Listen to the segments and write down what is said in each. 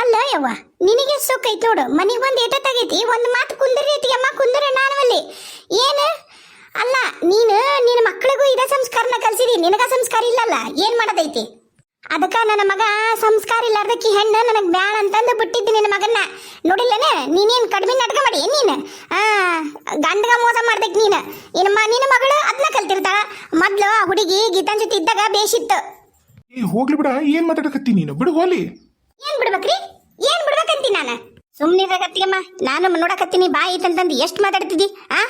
ಅಲ್ಲ ಯವ್ವ, ನಿನಗೆ ಸುಖ ಐತಿ ನೋಡು. ಮನಿಗೆ ಏಟ ಏಟತ್ತಾಗೈತಿ ಒಂದು ಮಾತು ಕುಂದರಿ ಐತಿ ಅಮ್ಮ ನಾನು ಅಲ್ಲಿ. ಏನು? ಅಲ್ಲ, ನೀನು ನಿನ್ನ ಮಕ್ಕಳಿಗೂ ಇದೇ ಸಂಸ್ಕಾರನ ಕಲ್ಸಿದಿ. ನಿನಗ ಸಂಸ್ಕಾರ ಇಲ್ಲಲ್ಲ? ಏನು ಮಾಡೋದೈತಿ? ಅದಕ್ಕ ನನ್ನ ಮಗ ಸಂಸ್ಕಾರ ಇಲ್ಲಾರ್ದಕ್ಕೆ ಹೆಣ್ಣು ನನಗೆ ಬ್ಯಾಳ ಅಂತಂದು ಬಿಟ್ಟಿದ್ದಿ ನಿನ್ನ ಮಗನ್ನ. ನೋಡಿಲ್ಲನೆ? ನೀನೇನ್ ಕಡಿಮೆ ನಾಟಕ ಮಾಡಿ ನೀನು? ಗಂಡಗ ಮೋಸ ಮಾಡ್ದಕ್ ನೀನು. ಇನ್ನು ಮ, ನಿನ್ನ ಮಗಳು ಅದನ್ನ ಕಲ್ತಿರ್ತಾಳ. ಮೊದ್ಲು ಆ ಹುಡುಗಿ ಗೀತನ್ ಇದ್ದಾಗ ಬೇಷಿತ್ತು. ಹೋಗ್ಲಿ ಬಿಡ. ಏನು ಮಾತಾಡಕತ್ತಿ ನೀನು? ಬಿಡು ಹೋಲಿ ಏನ್ ಬಿಡ್ಬೇಕ್ರಿ? ಏನ್ ಬಿಡ್ಬೇಕಂತೀನಿ ನಾನು? ಸುಮ್ಮನಿರಾಗತ್ತಿಯಮ್ಮ ನಾನು ನೋಡಕತ್ತೀನಿ ಬಾಯಿ ಐತಂತಂದು ಎಷ್ಟು ಮಾತಾಡ್ತಿದ್ದಿ, ಆ?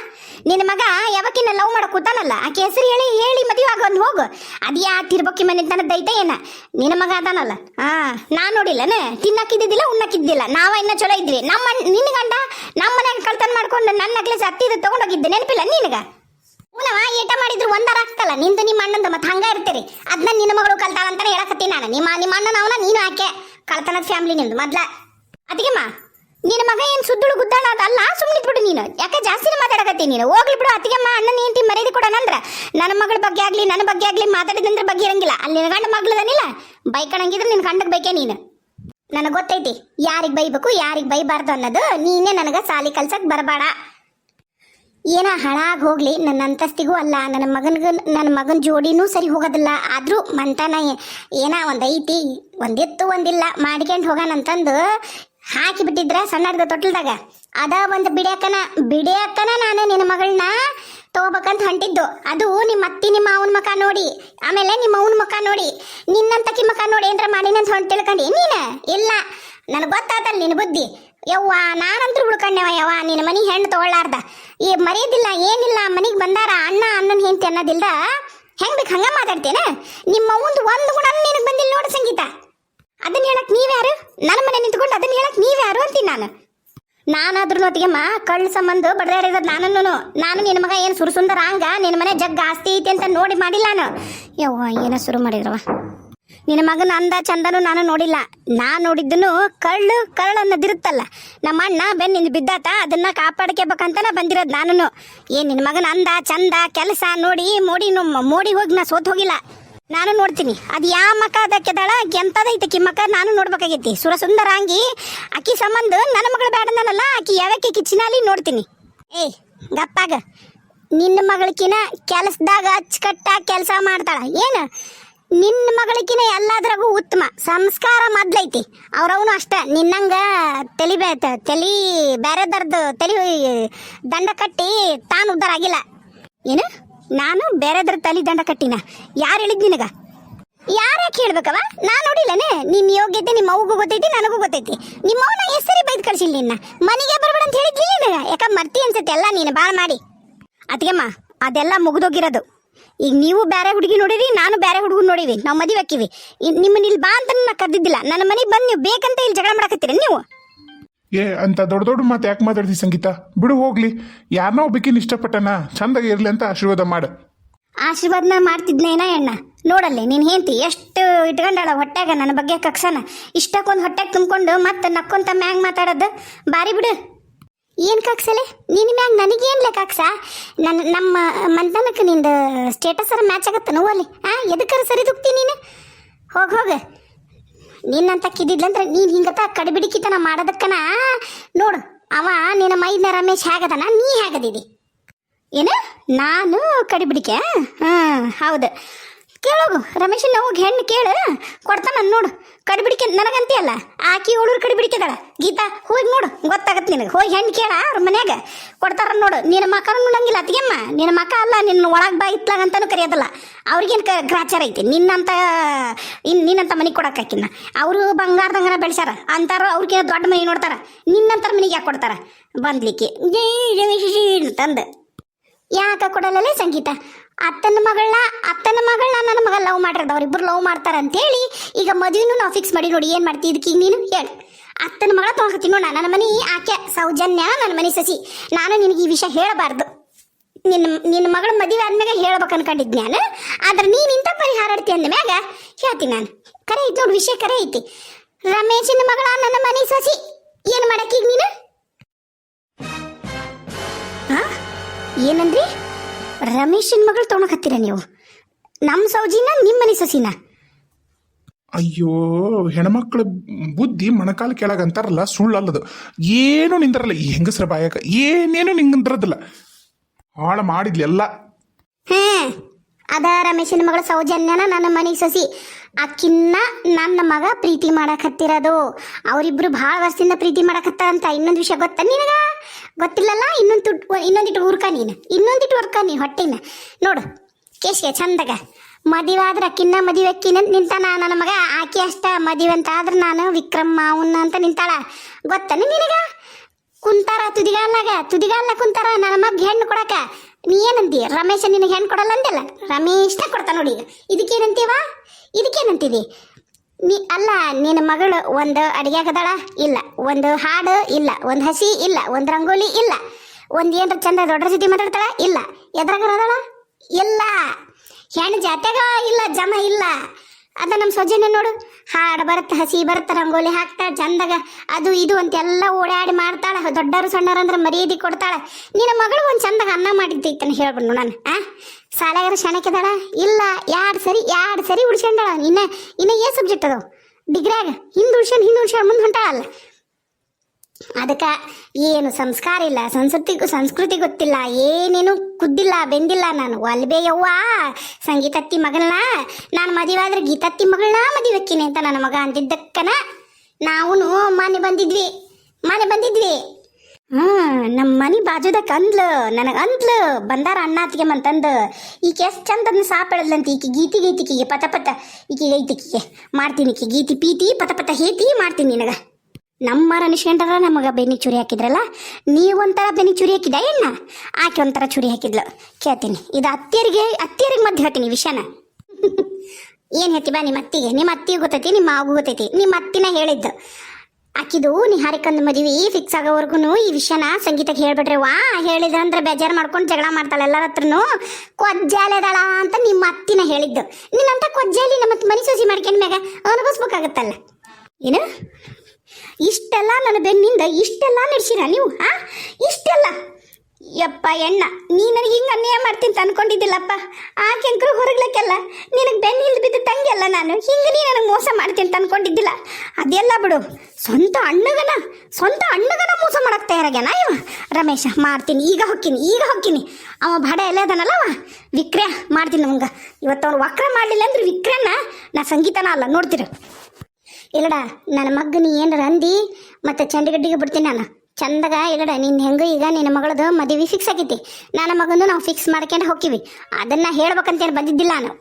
ನಿನ್ನ ಮಗ ಯಾವಕ್ಕಿನ ಲವ್ ಮಾಡಕ್ ಕೂತಾನಲ್ಲ, ಆಕೆ ಹೆಸರು ಹೇಳಿ ಹೇಳಿ ಮದುವೆ ಆಗೋನ್ ಹೋಗು. ಅದು ಯಾ ತಿರ್ಬಕ್ಕಿ ಮನೆ ದೈತ ಏನ? ನಿನ್ನ ಮಗ ಅದಾನಲ್ಲ, ಆ ನಾ ನೋಡಿಲ್ಲನ? ತಿನ್ನಕ್ಕಿದ್ದಿಲ್ಲ ಉಣ್ಣಕ್ಕಿದ್ದಿಲ್ಲ. ನಾವ ಇನ್ನ ಚಲೋ ಇದ್ವಿ. ನಮ್ಮ ನಿನ್ನ ಗಂಡ ನಮ್ಮ ಮನ್ಯಾಗ ಕಳ್ತನ ಮಾಡ್ಕೊಂಡು ನನ್ನ ಅಗ್ಲೇಸ್ ಹತ್ತಿದ್ದು ತಗೊಂಡೋಗಿದ್ದೆ, ನೆನಪಿಲ್ಲ ನಿನಗ? ಉನವ ಏಟ ಮಾಡಿದ್ರು ಒಂದರ ಆಗ್ತಲ್ಲ? ನಿಂದು ನಿಮ್ಮ ಅಣ್ಣಂದು ಮತ್ತೆ ಹಂಗ ಇರ್ತೀರಿ. ಅದನ್ನ ನಿನ್ನ ಮಗಳು ಕಲ್ತಾಳ ಅಂತಾನೆ ಹೇಳಕತ್ತೀನಿ ನಾನು. ನಿಮ್ಮ ನಿಮ್ಮ ಅಣ್ಣನ ಅವನ ನೀನು ಆಕೆ. ಕಳ್ತನದ ಫ್ಯಾಮಿಲಿ ನಿಮ್ದು ಮೊದ್ಲ. ಅದಕ್ಕೆಮ್ಮ ನಿನ್ನ ಮಗ ಏನು ಸುದ್ದುಳು ಗುದ್ದಾಳ ಅದಲ್ಲ ಸುಮ್ಮನೆ ಬಿಡು ನೀನು. ಯಾಕೆ ಜಾಸ್ತಿ ಮಾತಾಡಕತ್ತಿ ನೀನು? ಹೋಗ್ಲಿ ಬಿಡು ಅತ್ತಿಗೆಮ್ಮ ಅಣ್ಣನ ಹೆಂಡತಿ ಮರ್ಯಾದೆ ಕೊಡೋಣಂದ್ರ ನನ್ನ ಮಗಳ ಬಗ್ಗೆ ಆಗ್ಲಿ, ನನ್ನ ಬಗ್ಗೆ ಆಗ್ಲಿ ಮಾತಾಡಿದಂದ್ರೆ ಬಗ್ಗೆ ಇರಂಗಿಲ್ಲ. ಅಲ್ಲಿ ನಿನ್ನ ಗಂಡ ಮಗಳದನಿಲ್ಲ ಬೈಕಣಂಗಿದ್ರೆ ನಿನ್ನ ಗಂಡಗ್ ಬೈಕೆ ನೀನು. ನನಗೆ ಗೊತ್ತೈತಿ, ಯಾರಿಗೆ ಬೈಬೇಕು, ಯಾರಿಗೆ ಬೈಬಾರ್ದು ಅನ್ನೋದು ನೀನೇ ನನಗೆ ಸಾಲಿ ಕಲ್ಸಕ್ ಬರಬೇಡ. ಏನ ಹಾಳಾಗಿ ಹೋಗ್ಲಿ ನನ್ನ ಅಂತಸ್ತಿಗೂ ಅಲ್ಲ, ನನ್ನ ಮಗನಿಗೂ ನನ್ನ ಮಗನ ಜೋಡಿನೂ ಸರಿ ಹೋಗೋದಿಲ್ಲ. ಆದ್ರೂ ಮಂತನ ಏನ ಒಂದು ಐತಿ ಒಂದಿತ್ತು ಒಂದಿಲ್ಲ, ಮಾಡ್ಕೊಂಡು ಹೋಗೋಣಂತಂದು ಹಾಕಿ ಬಿಟ್ಟಿದ್ರ ಸಣ್ಣದ ತೊಟ್ಲದಾಗ ಅದ ಒಂದು ಬಿಡ್ಯಾಕನ ಬಿಡ್ಯಾಕನ ನಾನು ನಿನ್ನ ಮಗಳನ್ನ ತಗೋಬೇಕಂತ ಹೊಂಟಿದ್ದು. ಅದು ನಿಮ್ಮ ಅತ್ತಿ, ನಿಮ್ಮ ಅವನ ಮಕ ನೋಡಿ, ಆಮೇಲೆ ನಿಮ್ಮ ಅವನ ಮಕ ನೋಡಿ, ನಿನ್ನಂತಕಿ ಮಕ ನೋಡಿ ಏನ್ರ ಮಾಡಿನಂತ ಹೊಂಟ್ ತಿಳ್ಕೊಂಡಿ. ನೀನ, ಇಲ್ಲ. ನನಗೆ ಗೊತ್ತಾತಲ್ಲ ನಿನ್ನ ಬುದ್ಧಿ. ಯವ್ವ ನಾನಂತೂ ಹುಡ್ಕೊಂಡೆವ ಯವ್ವ ನಿನ್ನ ಮನೆ ಹೆಣ್ಣು ತಗೊಳ್ಳಾರ್ದ. ಈ ಮರೆಯೋದಿಲ್ಲ, ಏನಿಲ್ಲ, ಮನೆಗೆ ಬಂದಾರ ಅಣ್ಣ, ಅಣ್ಣನ ಹೆಂಡತಿ ಅನ್ನೋದಿಲ್ಲ ಹೆಂಗ್ ಬೇಕು ಹಂಗ ಮಾತಾಡ್ತೇನೆ? ನಿಮ್ಮ ಒಂದು ಒಂದು ಗುಣ ನಿನಗೆ ಬಂದಿಲ್ಲ ನೋಡು ಸಂಗೀತ. ಅದನ್ನ ಹೇಳಕ್ ನೀವ್ಯಾರು? ನನ್ನ ಮನೆ ನಿಂತ್ಕೊಂಡು ಅದನ್ನ ಹೇಳಕ್ ನೀವ್ಯಾರು ಅಂತೀನಿ ನಾನು. ನಾನಾದ್ರೂ ಅತ್ತಿಗೆಮ್ಮ ಕಳ್ಳ ಸಂಬಂಧ ಬಡದಾಡಿದ ನಾನು ನಾನು ನಿನ್ನ ಮಗ ಏನು ಸುರಸುಂದರ ಹಂಗ? ನಿನ್ನ ಮನೆ ಜಗ್ ಆಸ್ತಿ ಐತಿ ಅಂತ ನೋಡಿ ಮಾಡಿಲ್ಲ ನಾನು. ಯವ್ವ, ಏನೋ ಶುರು ಮಾಡಿದ್ರವ? ನಿನ್ನ ಮಗನ ಅಂದ ಚಂದನು ನಾನು ನೋಡಿಲ್ಲ. ನಾ ನೋಡಿದ್ದನು ಕಳ್ಳು ಕರಳು ಅನ್ನೋದಿರುತ್ತಲ್ಲ ನಮ್ಮ ಅಣ್ಣ ಬೆನ್ನಿಂದ ಬಿದ್ದಾತ, ಅದನ್ನ ಕಾಪಾಡ್ಕೋಬೇಕಂತನ ಬಂದಿರೋದು ನಾನು ಏ ನಿನ್ನ ಮಗನ ಅಂದ, ಚಂದ, ಕೆಲಸ ನೋಡಿ, ಮೋಡಿ ಮೋಡಿ ಹೋಗಿ ನಾ ಸೋತ್ ಹೋಗಿಲ್ಲ. ನಾನು ನೋಡ್ತೀನಿ. ಅದು ಯಾವ ಮಕ ಅದಕ್ಕೆದಾಳ ಎಂತದೈತೆ ಕಿಮ್ಮಕ್ಕ ನಾನು ನೋಡ್ಬೇಕಾಗೈತಿ. ಅಂಗಿ ಅಕ್ಕಿ ಸಂಬಂಧ ನನ್ನ ಮಗಳು ಬೇಡಂದನಲ್ಲ ಅಕ್ಕಿ ಯಾವಕ್ಕೆ ಕಿಚ್ಚಿನಲ್ಲಿ ನೋಡ್ತೀನಿ. ಏಯ್, ಗಪ್ಪಾಗ. ನಿನ್ನ ಮಗಳಕಿನ ಕೆಲಸದಾಗ ಅಚ್ಚುಕಟ್ಟಾಗಿ ಕೆಲಸ ಮಾಡ್ತಾಳ. ಏನು? ನಿನ್ನ ಮಗಳಿಗಿನ ಎಲ್ಲದ್ರಾಗೂ ಉತ್ತಮ. ಸಂಸ್ಕಾರ ಮೊದ್ಲೈತಿ. ಅವ್ರವನು ಅಷ್ಟ. ನಿನ್ನಂಗ ತಲಿ ಬೇ ತಲಿ ಬೇರೆದರ್ದು ತಲಿ ದಂಡ ಕಟ್ಟಿ ತಾನು ಉದ್ದಾರ ಆಗಿಲ್ಲ. ಏನು? ನಾನು ಬೇರೆದ್ರ ತಲಿ ದಂಡ ಕಟ್ಟಿನ. ಯಾರು ಹೇಳಿದ್ ನಿನಗ? ಯಾರ್ಯಾಕೆ ಹೇಳ್ಬೇಕವ? ನಾ ನೋಡಿಲ್ಲನೆ. ನಿನ್ನ ಯೋಗ್ಯತೆ ನಿಮ್ಮ ಅವ್ಗೂ ಗೊತ್ತೈತಿ, ನನಗೂ ಗೊತ್ತೈತಿ. ನಿಮ್ಮ ಅವನ ಹೆಸರಿ ಬೈದ್ ಕಳ್ಸಿಲ್ಲ ನಿನ್ನ. ಮನೆಗೆ ಬರ್ಬೇಡ ಅಂತ ಹೇಳಿದ್ಲಿ ನಿನಗ ಯಾಕ ಮರ್ತಿ ಅನ್ಸತ್ತೆ? ಎಲ್ಲ ನೀನು ಬಾಳ ಮಾಡಿ. ಅದಕ್ಕೆಮ್ಮ ಅದೆಲ್ಲ ಮುಗ್ದೋಗಿರೋದು. ಈಗ ನೀವು ಬೇರೆ ಹುಡುಗಿ ನೋಡಿರಿ ನಾನು ಬೇರೆ ಹುಡುಗ ನೋಡಿವಿ. ನಾವು ಮದುವೆ ಹಾಕಿವಿ. ನಿಮ್ಮನ್ನ ಇಲ್ಲಿ ಬಾ ಅಂತ ನಾ ಕರೆದಿದ್ದಿಲ್ಲ. ನನ್ನ ಮನೆಗೆ ಬಂದು ನೀವು ಬೇಕಂತ ಇಲ್ಲಿ ಜಗಳ ಮಾಡಕತ್ತೀರ ನೀವು? ಏ ಅಂತ ದೊಡ್ಡ ದೊಡ್ಡ ಮಾತು ಯಾಕೆ ಮಾತಾಡ್ತಿ ಸಂಗೀತ? ಬಿಡು ಹೋಗ್ಲಿ. ಯಾರನ್ನೋ ಒಬ್ಬಕಿನ ಇಷ್ಟಪಟ್ಟನ ಚಂದಾಗಿ ಇರ್ಲಿ ಅಂತ ಆಶೀರ್ವಾದ ಮಾಡು. ಆಶೀರ್ವಾದನ ಮಾಡ್ತಿದ್ನೇನ ಅಣ್ಣ? ನೋಡಲ್ಲಿ ನೀನು ಹೇಂತಿ ಎಷ್ಟು ಇಟ್ಕೊಂಡಾಳ ಹೊಟ್ಟೆಗ ನನ್ನ ಬಗ್ಗೆ ಕಕ್ಸನ? ಇಷ್ಟಕ್ಕೊಂದು ಹೊಟ್ಟೆಗೆ ತುಂಬಿಕೊಂಡು ಮತ್ತೆ ನಕ್ಕೊಂತ ಮ್ಯಾಂಗ್ ಮಾತಾಡೋದು? ಬಾರಿ ಬಿಡು. ಏನು ಕಾಕ್ಸಲೆ? ನಿನ್ನ ಮ್ಯಾಗ ನನಗೇನ್ಲೆ ಕಕ್ಸ? ನನ್ನ ನಮ್ಮ ಮಂತನಕ್ಕೆ ಸ್ಟೇಟಸ್ ಅರ ಮ್ಯಾಚ್ ಆಗತ್ತ ನೋವಲ್ಲಿ ಆ, ಎದಕ್ಕರ ಸರಿ ದುಕ್ತಿ ನೀನು? ಹೋಗ ಹೋಗ. ನಿನ್ನಂತ ಕಿದ್ದಿದ್ಲಂದ್ರೆ ನೀನು ಹಿಂಗತ ಕಡಿಬಿಡಿಕಿತನ ಮಾಡೋದಕ್ಕನ? ನೋಡು, ಅವ ನಿನ್ನ ಮೈದ್ನ ರಮೇಶ್ ಹೇಗದನ? ನೀ ಹೇಗದಿದಿ? ಏನು? ನಾನು ಕಡಿಬಿಡಿಕೆ? ಹಾಂ ಹೌದು. ಕೇಳೋಗು. ರಮೇಶನ್ ಹೋಗಿ ಹೆಣ್ಣು ಕೇಳು. ಕೊಡ್ತಾನ ನೋಡು. ಕಡಿಬಿಡಿಕೆ ನನಗಂತೀಯಲ್ಲ ಆಕಿ ಅವಳೂರು ಕಡಿಬಿಡಿಕೆದಾಳ. ಗೀತಾ, ಹೋಗಿ ನೋಡು. ಗೊತ್ತಾಗತ್ತೆ ನಿನಗೆ. ಹೋಗಿ ಹೆಣ್ಣು ಕೇಳ ಅವ್ರ ಮನ್ಯಾಗ. ಕೊಡ್ತಾರ ನೋಡು. ನಿನ್ನ ಮಕ್ಕನ ನೋಡಂಗಿಲ್ಲ. ಅತ್ತಿಗೆಮ್ಮ ನಿನ್ನ ಮಕ್ಕ ಅಲ್ಲ. ನಿನ್ನ ಒಳಗೆ ಬಾ ಇತ್ಲಾಗ ಅಂತಾನು ಕರೆಯೋದಲ್ಲ. ಅವ್ರಿಗೇನು ಕ ಗ್ರಾಚಾರ ಐತಿ? ನಿನ್ನಂತ, ಇನ್ ನಿನ್ನಂತ ಮನೆಗೆ ಕೊಡಕ್ಕಾಕಿನ್ನ ಅವರು ಬಂಗಾರದಂಗನ ಬೆಳೆಸ್ಯಾರ. ಅಂತಾರ ಅವ್ರಿಗೆ ದೊಡ್ಡ ಮನೆ ನೋಡ್ತಾರ. ನಿನ್ನಂತರ ಮನೆಗೆ ಯಾಕೆ ಕೊಡ್ತಾರ? ಬಂದ್ಲಿಕ್ಕೆ. ಜೈ ತಂದು? ಯಾಕೆ ಕೊಡಲ್ಲಲೇ ಸಂಗೀತ? ಅತ್ತನ ಮಗಳನ್ನ ಅತ್ತನ ಮಗಳನ್ನ ನನ್ನ ಮಗ ಲವ್ ಮಾಡಿರೋದು. ಅವ್ರಿಬ್ರು ಲವ್ ಮಾಡ್ತಾರ ಅಂತೇಳಿ ಈಗ ಮದುವೆನೂ ನಾವು ಫಿಕ್ಸ್ ಮಾಡಿ ನೋಡಿ, ಏನು ಮಾಡ್ತೀವಿ ಇದಕ್ಕೆ ಈಗ ನೀನು? ಹೇಳು. ಅತ್ತನ ಮಗಳ ತೊಗೊತೀನಿ ನೋಡ ನನ್ನ ಮನೆ ಆಕೆ, ಸೌಜನ್ಯ ನನ್ನ ಮನೆ ಸಸಿ. ನಾನು ನಿನಗೆ ಈ ವಿಷಯ ಹೇಳಬಾರ್ದು. ನಿನ್ನ ನಿನ್ನ ಮಗಳ ಮದುವೆ ಆದ್ಮ್ಯಾಗ ಹೇಳ್ಬೇಕು ಅನ್ಕೊಂಡಿದ್ ನಾನು? ಆದ್ರೆ ನೀನು ಇಂಥ ಪರಿಹಾರ ಇಡ್ತಿ ಅಂದ ಮ್ಯಾಗ? ಹೇಳ್ತೀನಿ ನಾನು. ಕರೆ ಐತಿ ನೋಡಿ, ವಿಷಯ ಕರೆ ಐತಿ. ರಮೇಶನ ಮಗಳ, ನನ್ನ ಮನೆ ಸಸಿ. ಏನು ಮಾಡಕ್ಕೀಗ ನೀನು? ಏನಂದ್ರಿ? ರಮೇಶನ್ ಮಗಳು ತೊಗೊಳಕತ್ತೀರ ನೀವು? ನಮ್ಮ ಸೌಜಿನ ನಿಮ್ಮ ಮನೆ ಸಸಿನ? ಅಯ್ಯೋ ಹೆಣ್ಮಕ್ಳ ಬುದ್ಧಿ ಮೊಣಕಾಲು ಕೆಳಗೆ ಅಂತಾರಲ್ಲ ಸುಳ್ಳಲ್ಲದು. ಏನು ನಿಂದಿರಲ್ಲ ಈ ಹೆಂಗಸ್ರ ಬಾಯಕ ಏನೇನು ನಿಂದ್ರದಿಲ್ಲ. ಹಾಳು ಮಾಡಿದ್ಲಿ ಎಲ್ಲ. ಹೇ ಅದ ರಮೇಶನ ಮಗಳ ಸೌಜನ್ಯನ ನನ್ನ ಮನೆಗೆ ಸಸಿ. ಅಕ್ಕಿನ್ನ ನನ್ನ ಮಗ ಪ್ರೀತಿ ಮಾಡಕತ್ತಿರೋದು ಅವರಿಬ್ರು ಭಾಳ ವರ್ಷದಿಂದ ಪ್ರೀತಿ ಮಾಡಕತ್ತಾರಂತ ಇನ್ನೊಂದು ವಿಷಯ ಗೊತ್ತ ನಿನಗ? ಗೊತ್ತಿಲ್ಲಲ್ಲ? ಇನ್ನೊಂದು ತುಟ್ ಇನ್ನೊಂದಿಟ್ಟು ಹುರ್ಕ ನೀನು. ಇನ್ನೊಂದಿಟ್ಟು ಹುರ್ಕ ನೀನು ಹೊಟ್ಟೆನ. ನೋಡು ಕೇಶ್ಗೆ ಚಂದಗ. ಮದುವೆ ಆದ್ರೆ ಅಕ್ಕಿನ್ನ ಮದುವೆ ಅಕ್ಕಿನ ನಿಂತಾನ ನನ್ನ ಮಗ. ಆಕೆ ಅಷ್ಟ ಮದುವೆ ಅಂತ ಆದ್ರೆ ನಾನು ವಿಕ್ರಮ್ ಮಾವನ್ನ ಅಂತ ನಿಂತಾಳ. ಗೊತ್ತನ ನಿನಗ? ಕುಂತಾರ ತುದಿಗಾಲ್ನಾಗ? ತುದಿಗಾಲ್ನ ಕುಂತಾರ? ನನ್ನ ಮಗ ಹೆಣ್ಣು ಕೊಡಕ. ನೀ ಏನಂತೀಯ ರಮೇಶ ನಿನಗೆ ಹೆಣ್ಣು ಕೊಡಲ್ಲ ಅಂದಲ್ಲ ರಮೇಶ್ನ ಕೊಡ್ತಾ ನೋಡಿ ಈಗ. ಇದಕ್ಕೇನಂತೀವ? ಇದಕ್ಕೇನಂತೀವಿ ನೀ ಅಲ್ಲ, ನಿನ್ನ ಮಗಳು ಒಂದು ಅಡಿಗೆಗದಾಳ ಇಲ್ಲ. ಒಂದು ಹಾಡು ಇಲ್ಲ. ಒಂದು ಹಸಿ ಇಲ್ಲ. ಒಂದು ರಂಗೋಲಿ ಇಲ್ಲ. ಒಂದು ಏನರ ಚಂದ ದೊಡ್ಡ ಜೊತೆ ಮಾತಾಡ್ತಾಳ? ಇಲ್ಲ. ಎದ್ರಾಗ ಅದಾಳ? ಇಲ್ಲ. ಹೆಣ್ಣು ಜಾತ್ಯಾಗ ಇಲ್ಲ, ಜಮ ಇಲ್ಲ. ಅದ ನಮ್ಮ ಸೊಜೆನೆ ನೋಡು. ಹಾಡು ಬರುತ್ತೆ, ಹಸಿ ಬರುತ್ತೆ, ರಂಗೋಲಿ ಹಾಕ್ತಾಳೆ, ಚಂದಾಗ ಅದು ಇದು ಅಂತ ಎಲ್ಲ ಓಡಾಡಿ ಮಾಡ್ತಾಳೆ. ದೊಡ್ಡರು ಸಣ್ಣರು ಅಂದ್ರೆ ಮರ್ಯಾದೆ ಕೊಡ್ತಾಳೆ. ನಿನ್ನ ಮಗಳು ಒಂದು ಚಂದಾಗ ಅನ್ನ ಮಾಡಿದ್ದೈತನ ಹೇಳ್ಬಿಡು ನಾನು, ಆ? ಸಾಲಾಗರ ಶಣಕ್ಕಿದಾಳ ಇಲ್ಲ ಎರಡು ಸರಿ ಎರಡು ಸರಿ ಉಳ್ಸ್ಕೊಂಡಾಳ? ಇನ್ನ ಇನ್ನ ಏನು ಸಬ್ಜೆಕ್ಟ್ ಅದು? ಡಿಗ್ರಿಯಾಗ ಹಿಂದೆ ಉಳ್ಸ್ಕೊಂಡು ಹಿಂದೆ ಉಳ್ಸ್ಕೊಂಡು ಮುಂದೆ ಹೊಂಟಾಳಲ್ಲ. ಅದಕ್ಕೆ ಏನು ಸಂಸ್ಕಾರ ಇಲ್ಲ ಸಂಸ್ಕೃತಿ ಸಂಸ್ಕೃತಿ ಗೊತ್ತಿಲ್ಲ, ಏನೇನು ಕುದ್ದಿಲ್ಲ, ಬೆಂದಿಲ್ಲ ನಾನು. ಒಲ್ಬೇ ಯವ್ವ, ಸಂಗೀತತ್ತಿ ಮಗಳನ್ನ, ನಾನು ಮದುವೆ ಆದ್ರೆ ಗೀತತ್ತಿ ಮಗಳನ್ನ ಮದುವೆಕ್ಕಿನಿ ಅಂತ ನನ್ನ ಮಗ ಅಂದಿದ್ದಕ್ಕನ ನಾವು ಮನೆ ಬಂದಿದ್ವಿ ಮನೆ ಬಂದಿದ್ವಿ. ಹ್ಮ್ ನಮ್ಮ ಮನೆ ಬಾಜುದಕ್ಕೆ ಅಂದ್ಲು ನನಗೆ ಅಂದ್ಲು, ಬಂದಾರ ಅಣ್ಣ ಅತ್ತಿಗೆ ಮಂತಂದು ಈಕೆ ಎಷ್ಟು ಚಂದ ಸಾಪಳದ್ಲಂತ ಈಕೆ ಗೀತಿ ಗೀತಿಕಿಗೆ, ಪತ ಪತ, ಈಕೆ ಐತಿಕಿಗೆ ಮಾಡ್ತೀನಿ ಈಕೆ ಗೀತಿ ಪೀತಿ, ಪತ ಪತ ಹೇತಿ ಮಾಡ್ತೀನಿ ನಿನಗ. ನಮ್ಮರ ರನಿಶ್ಕಂಠರ ನಮಗ ಬೆನ್ನಿ ಚುರಿ ಹಾಕಿದ್ರಲ್ಲ, ನೀವೊಂಥರ ಬೆನ್ನಿ ಚುರಿ ಹಾಕಿದ ಏನ? ಆಕೆ ಒಂಥರ ಚುರಿ ಹಾಕಿದ್ಲು. ಕೇಳ್ತೀನಿ, ಇದು ಅತ್ತಿಯರಿಗೆ ಅತ್ತಿಯರಿಗೆ ಮಧ್ಯೆ ಹೇಳ್ತೀನಿ ವಿಷಯನ. ಏನು ಹೇಳ್ತಿ ಬಾ ನಿಮ್ಮ ಅತ್ತಿಗೆ ನಿಮ್ಮ ಅತ್ತಿಗೆ ಗೊತ್ತೈತಿ, ನಿಮ್ಮ ಮಾವು ಗೊತ್ತೈತಿ, ನಿಮ್ಮ ಅತ್ತಿನ ಹೇಳಿದ್ದು. ಆಕಿದು ನಿಹಾರಿಕಂದು ಮದುವೆ ಫಿಕ್ಸ್ ಆಗೋವರೆಗೂ ಈ ವಿಷಯನ ಸಂಗೀತಕ್ಕೆ ಹೇಳ್ಬಿಟ್ರೆ, ವಾ, ಹೇಳಿದ ಅಂದ್ರೆ ಬೇಜಾರು ಮಾಡ್ಕೊಂಡು ಜಗಳ ಮಾಡ್ತಾಳೆ ಎಲ್ಲರ ಹತ್ರನು. ಕೊಜ್ಜಾಲೆದಾಳ ಅಂತ ನಿಮ್ಮ ಅತ್ತಿನ ಹೇಳಿದ್ದು. ನಿನ್ನಂತ ಕೊಜ್ಜಾಲಿ ನಮ್ಮ ಮನೆ ಸೂಸಿ ಮಾಡ್ಕೊಂಡ್ಮ್ಯಾಗ ಅನುಭವಿಸ್ಬೇಕಾಗತ್ತಲ್ಲ. ಏನು? ಇಷ್ಟೆಲ್ಲ ನನ್ನ ಬೆನ್ನಿಂದ ಇಷ್ಟೆಲ್ಲ ನಡೆಸಿರ ನೀವು, ಹಾ? ಇಷ್ಟೆಲ್ಲ? ಯಪ್ಪ ಎಣ್ಣ, ನೀ ನನಗೆ ಹಿಂಗೆ ಅನ್ಯಾಯ ಮಾಡ್ತೀನಿ ಅಂತ ಅನ್ಕೊಂಡಿದ್ದಿಲ್ಲಪ್ಪ. ಆ ಕೆಂಕರು ಹೊರಗ್ಲಕ್ಕೆಲ್ಲ ನಿನಗೆ ಬೆನ್ನಿಂದ ಬಿದ್ದು ತಂಗಿಯಲ್ಲ ನಾನು. ಹಿಂಗೆ ನೀ ನನಗೆ ಮೋಸ ಮಾಡ್ತೀನಿ ಅಂತ ಅನ್ಕೊಂಡಿದ್ದಿಲ್ಲ. ಅದೆಲ್ಲ ಬಿಡು. ಸ್ವಂತ ಅಣ್ಣಗನ ಸ್ವಂತ ಅಣ್ಣಗನ ಮೋಸ ಮಾಡಕ್ಕೆ ತಯಾರಾಗ್ಯಾನ ಇವ? ರಮೇಶ, ಮಾಡ್ತೀನಿ. ಈಗ ಹೊಕ್ಕಿನಿ ಈಗ ಹೊಕ್ಕಿನಿ. ಅವ ಭಡ ಎಲ್ಲ ಅದನಲ್ಲ ಅವ? ವಿಕ್ರಯ, ಮಾಡ್ತೀನಿ ನಮ್ಗೆ. ಇವತ್ತು ಅವ್ನು ವಕ್ರ ಮಾಡಲಿಲ್ಲ ಅಂದ್ರೆ ವಿಕ್ರಯನ ನಾ ಸಂಗೀತನ ಅಲ್ಲ, ನೋಡ್ತೀರ? ಇಲ್ಲಡ, ನನ್ನ ಮಗನ ಏನಾರ ಅಂದಿ? ಮತ್ತೆ ಚಂಡಗಡ್ಡಿಗೆ ಬಿಡ್ತೀನಿ ನಾನು. ಚಂದಗ, ಇಲ್ಲಡ ನಿನ್ನ ಹೆಂಗ ಈಗ ನಿನ್ನ ಮಗಳದು ಮದುವೆ ಫಿಕ್ಸ್ ಆಗೈತಿ. ನನ್ನ ಮಗನು ನಾವು ಫಿಕ್ಸ್ ಮಾಡ್ಕೊಂಡು ಹೋಗ್ತೀವಿ ಅದನ್ನ ಹೇಳ್ಬೇಕಂತೇನು ಬಂದಿದ್ದಿಲ್ಲ ನಾನು.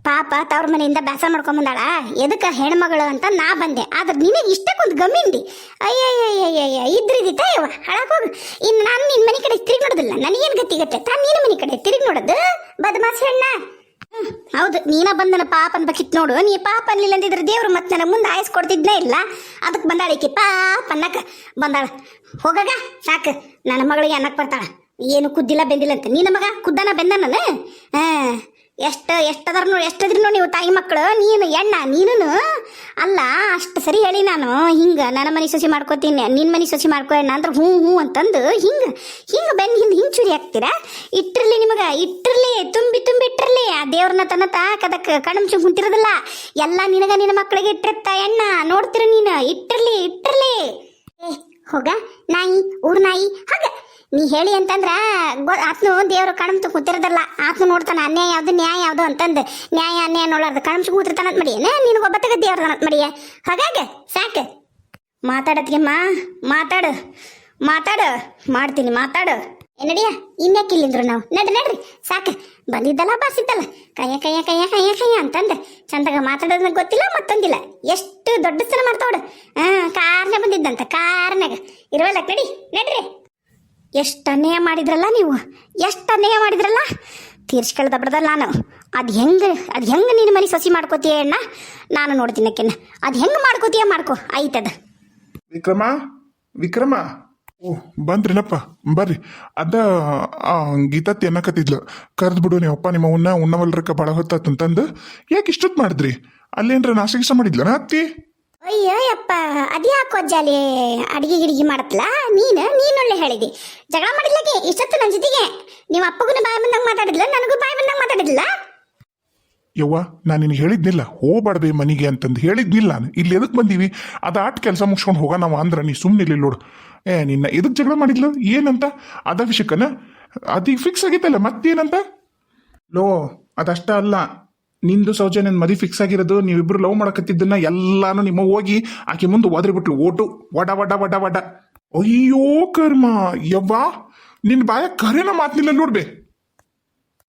ಪಾಪ ತವ್ರ ಮನೆಯಿಂದ ಬೇಸ ಮಾಡ್ಕೊಂಬಂದಾಳ ಎದಕ್ಕೆ ಹೆಣ್ಮಗಳು ಅಂತ ನಾ ಬಂದೆ. ಆದ್ರೆ ನಿನಗೆ ಇಷ್ಟಕ್ಕೊಂದು ಗಮ್ಮಿಂದಿ. ಅಯ್ಯಯ್ಯಯ್ಯಯ್ಯ ಇದ್ರಿದಿತ್ತ ಇವ ಹೋಗು. ಇನ್ನು ನಾನು ನಿನ್ನ ಮನೆ ಕಡೆ ತಿರುಗಿ ನೋಡೋದಿಲ್ಲ ನನಗೇನು ಗತಿಗತ್ತೆ ತಾನು ನಿನ್ನ ಮನೆ ಕಡೆ ತಿರುಗಿ ನೋಡೋದು ಬದಮಾಸ್ ಹೆಣ್ಣ. ಹೌದು, ನೀನ ಬಂದನ ಪಾಪ ಅನ್ಬೇಕಿತ್ತು ನೋಡು. ನೀ ಪಾಪ ಅನ್ಲಿಲ್ಲ ಅಂದಿದ್ರೆ ದೇವ್ರು ಮತ್ತೆ ನನ್ನ ಮುಂದೆ ಆಯಸ್ ಕೊಡ್ತಿದ್ನೇ ಇಲ್ಲ. ಅದಕ್ಕೆ ಬಂದಾಳ ಈಕಿ ಪಾಪ ಅನ್ನಕ. ಬಂದಾಳ. ಹೋಗಾಗ, ಸಾಕು. ನನ್ನ ಮಗಳಿಗೆ ಅನ್ನಕ್ ಬರ್ತಾಳ. ಏನು ಕುದ್ದಿಲ್ಲ ಬೆಂದಿಲ್ಲ ಅಂತ. ನೀನ ಮಗ ಕುದ್ದನ ಬೆಂದನ ಹಾಂ. ಎಷ್ಟು ಎಷ್ಟದ್ರ ನೋಡಿ ಎಷ್ಟದ್ರಿ ನೀವು ತಾಯಿ ಮಕ್ಕಳು ನೀನು ಎಣ್ಣ ನೀನು ಅಲ್ಲ, ಅಷ್ಟು ಸರಿ ಹೇಳಿ ನಾನು. ಹಿಂಗೆ, ನನ್ನ ಮನೆ ಸೊಸಿ ಮಾಡ್ಕೋತೀನಿ ನಿನ್ನ ಮನೆ ಸೊಸಿ ಮಾಡ್ಕೋ ಎಣ್ಣ ಅಂದ್ರೆ ಹ್ಞೂ ಹ್ಞೂ ಅಂತಂದು ಹಿಂಗೆ ಹಿಂಗೆ ಬೆನ್ನ ಹಿಂದೆ, ಹಿಂಗೆ ಚೂರಿ ಹಾಕ್ತೀರಾ? ಇಟ್ಟಿರಲಿ ನಿಮಗೆ ಇಟ್ಟಿರಲಿ ತುಂಬಿ ತುಂಬಿ ಇಟ್ಟಿರ್ಲಿ ಆ ದೇವ್ರನ್ನ ತನ್ನ ತಾಕದಕ್ಕೆ ಕಣ್ಮುಚ್ಚಿ ಕುಂತಿರೋದಿಲ್ಲ ಎಲ್ಲ ನಿನಗ ನಿನ್ನ ಮಕ್ಕಳಿಗೆ ಇಟ್ಟಿರ್ತ ಎಣ್ಣ, ನೋಡ್ತೀರ ನೀನು? ಇಟ್ಟಿರಲಿ ಇಟ್ಟಿರ್ಲಿ ಏ, ಹೋಗ, ನಾಯಿ, ಊರ್ ನಾಯಿ, ಹಾಗ. ನೀ ಹೇಳಿ ಅಂತಂದ್ರ ಆತ್ನು ದೇವ್ರು ಕಣ್ಮು ಕೂತಿರೋದಲ್ಲ. ಆತ್ನು ನೋಡ್ತಾನ, ಅನ್ಯಾಯ ಯಾವ್ದು, ನ್ಯಾಯ ಯಾವ್ದು ಅಂತಂದು. ನ್ಯಾಯ, ಅನ್ಯಾಯ ನೋಡ್ಲಾರ್ದು ಕಣ್ಮು ಕೂತಿರ್ತಾನ ಅಂತ ಮಾಡಿಯೇನ ನಿನಗೊಬ್ಬ ತಗ ದೇವ್ರ ಅಂತ ಮಾಡಿಯ ಹಾಗಾಗ, ಸಾಕು. ಮಾತಾಡತ್ಗೆಮ್ಮ ಮಾತಾಡು. ಮಾತಾಡು. ಮಾಡ್ತೀನಿ, ಮಾತಾಡು. ಏನಡಿಯ ಇನ್ಯಾಕಿಲ್ಲಿಂದ್ರು ನಾವು. ನಡ್ರಿ ನಡ್ರಿ, ಸಾಕು. ಬಂದಿದ್ದಲ್ಲ ಬಾಸಿದ್ದಲ್ಲ ಕಯ್ಯ ಕಯ್ಯ ಕಯ್ಯ ಕಯ್ಯ ಕಯ್ಯ ಅಂತಂದ. ಚಂದಾಗ ಮಾತಾಡೋದನ್ನ ಗೊತ್ತಿಲ್ಲ, ಮತ್ತೊಂದಿಲ್ಲ. ಎಷ್ಟು ದೊಡ್ಡ ಸಲ ಮಾಡ್ತಾವಡು ಹಾ ಕಾರ್ನ ಬಂದಿದ್ದಂತ ಕಾರ್ನಾಗ ಇರುವಲ್ಲ ನಡಿ, ನಡ್ರಿ. ಎಷ್ಟು ಅನ್ಯಾಯ ಮಾಡಿದ್ರಲ್ಲ ನೀವು? ಎಷ್ಟು ಅನ್ಯಾಯ ಮಾಡಿದ್ರಲ್ಲ? ತೀರ್ಸ್ಕೊಳ್ದ ಬಿಡ್ದಲ್ಲ ನಾನು. ಅದು ಹೆಂಗೆ ಅದು ಹೆಂಗೆ ನೀನು ಮನೆ ಸಸಿ ಮಾಡ್ಕೋತೀಯ ಅಣ್ಣ? ನಾನು ನೋಡ್ತೀನಿ ಅಕ್ಕಿನ. ಅದು ಹೆಂಗೆ ಮಾಡ್ಕೋತೀಯ ಮಾಡ್ಕೋ. ಆಯ್ತದ. ವಿಕ್ರಮ ವಿಕ್ರಮ. ಓ, ಬಂದ್ರಿನಪ್ಪ. ಬರ್ರಿ. ಅದ, ಆ ತಿನ್ನಕತ್ತಿದ್ಲು ಅನ್ನಕತ್ತಿದ್ಲು ಬಿಡು ಬಿಡು ನೀವಪ್ಪ ನಿಮ್ಮ ಉಣ್ಣ ಉಣ್ಣವಲ್ರಕ್ಕ ಭಾಳ ಹೊತ್ತಾತಂತಂದು ಯಾಕೆ ಇಷ್ಟೊತ್ತು ಮಾಡಿದ್ರಿ? ಅಲ್ಲೇನ್ರ ನಾಶ ಗಿಶ ಮಾಡಿದ್ಲನ ಅತ್ತಿ? ಅಯ್ಯೋ ಯಪ್ಪ ಅದ್ಯಾಕೋ ಅಜ್ಜಾಲಿ ಅಡಿಗೆ ಗಿಡಿಗೆ ಮಾಡತ್ತಲ್ಲ ನೀನು ನೀನೊಳ್ಳೆ ಹೇಳಿದಿ. ಜಗಳ ಮಾಡಿದ್ಲಕ್ಕೆ ಇಷ್ಟೊತ್ತು ನನ್ನ ಜೊತೆಗೆ? ನೀವು ಅಪ್ಪಗೂ ಬಾಯಿ ಬಂದಂಗೆ ಮಾತಾಡಿದ್ಲ? ನನಗೂ ಬಾಯಿ ಬಂದಂಗೆ ಮಾತಾಡಿದ್ಲ? ಯವ್ವ, ನಾನು ನಿನಗೆ ಹೇಳಿದ್ನಿಲ್ಲ. ಹೋಗ್ಬಾರ್ದೆ ಮನೆಗೆ ಅಂತಂದು ಹೇಳಿದ್ದಿಲ್ಲ ನಾನು. ಇಲ್ಲಿ ಎದಕ್ಕೆ ಬಂದೀವಿ? ಅದು ಆಟ ಕೆಲಸ ಮುಗಿಸ್ಕೊಂಡು ಹೋಗ ನಾವು ಅಂದ್ರೆ ನೀ ಸುಮ್ಮನೆ ನೋಡು. ಏ, ನಿನ್ನ ಎದಕ್ಕೆ ಜಗಳ ಮಾಡಿದ್ಲು? ಏನಂತ? ಅದ ವಿಷಯಕ್ಕನ? ಅದೀಗ ಫಿಕ್ಸ್ ಆಗೈತಲ್ಲ ಮತ್ತೇನಂತ? ಲೋ ಅದಷ್ಟ ಅಲ್ಲ ನಿಂದು ಸೌಜನ್ಯನ ಮದಿ ಫಿಕ್ಸ್ ಆಗಿರೋದು ನೀವಿಬ್ರು ಲವ್ ಮಾಡಕತ್ತಿದ್ದನ್ನ ಎಲ್ಲಾನು ನಿಮ್ಮ ಹೋಗಿ ಆಕೆ ಮುಂದೆ ಒದ್ರಿ ಬಿಟ್ಲು ಓಟು ವಡ ವಡ ವಡ ವಡ. ಅಯ್ಯೋ ಕರ್ಮ ಯವ್ವ ನಿನ್ ಬಾಯ ಕರೆನ ಮಾತ್ನಿಲ್ಲ ನೋಡ್ಬೆ.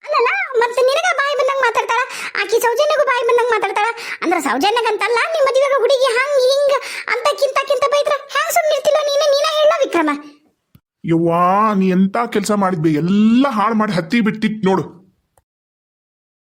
ಅಲ್ಲಲ್ಲ ಮತ್ತೆ ನಿನಗ ಬಾಯಿ ಬಂದಂಗ ಮಾತಾಡ್ತಾಳ? ಆಕಿ ಸೌಜನ್ಯಗೂ ಬಾಯಿ ಬಂದಂಗ ಮಾತಾಡ್ತಾಳ? ಅಂದ್ರ ಸೌಜನ್ಯಗಂತಲ್ಲ ನಿಮ್ಮ ಮದುವೆಗ ಹುಡುಗಿ ಹಂಗ ಹಿಂಗ ಕಿಂತ ಬೈದ್ರ ಹ್ಯಾಂಗ ಸುಮ್ಮನಿರ್ತಿಲ್ಲ ನೀನು? ನೀನ ಹೇಳ ವಿಕ್ರಮ. ಯವ್ವಾ ನೀ ಎಂತ ಕೆಲಸ ಮಾಡಿದ್ಬೆ? ಎಲ್ಲ ಹಾಳು ಮಾಡಿ ಹತ್ತಿ ಬಿಟ್ಟಿತ್ ನೋಡು.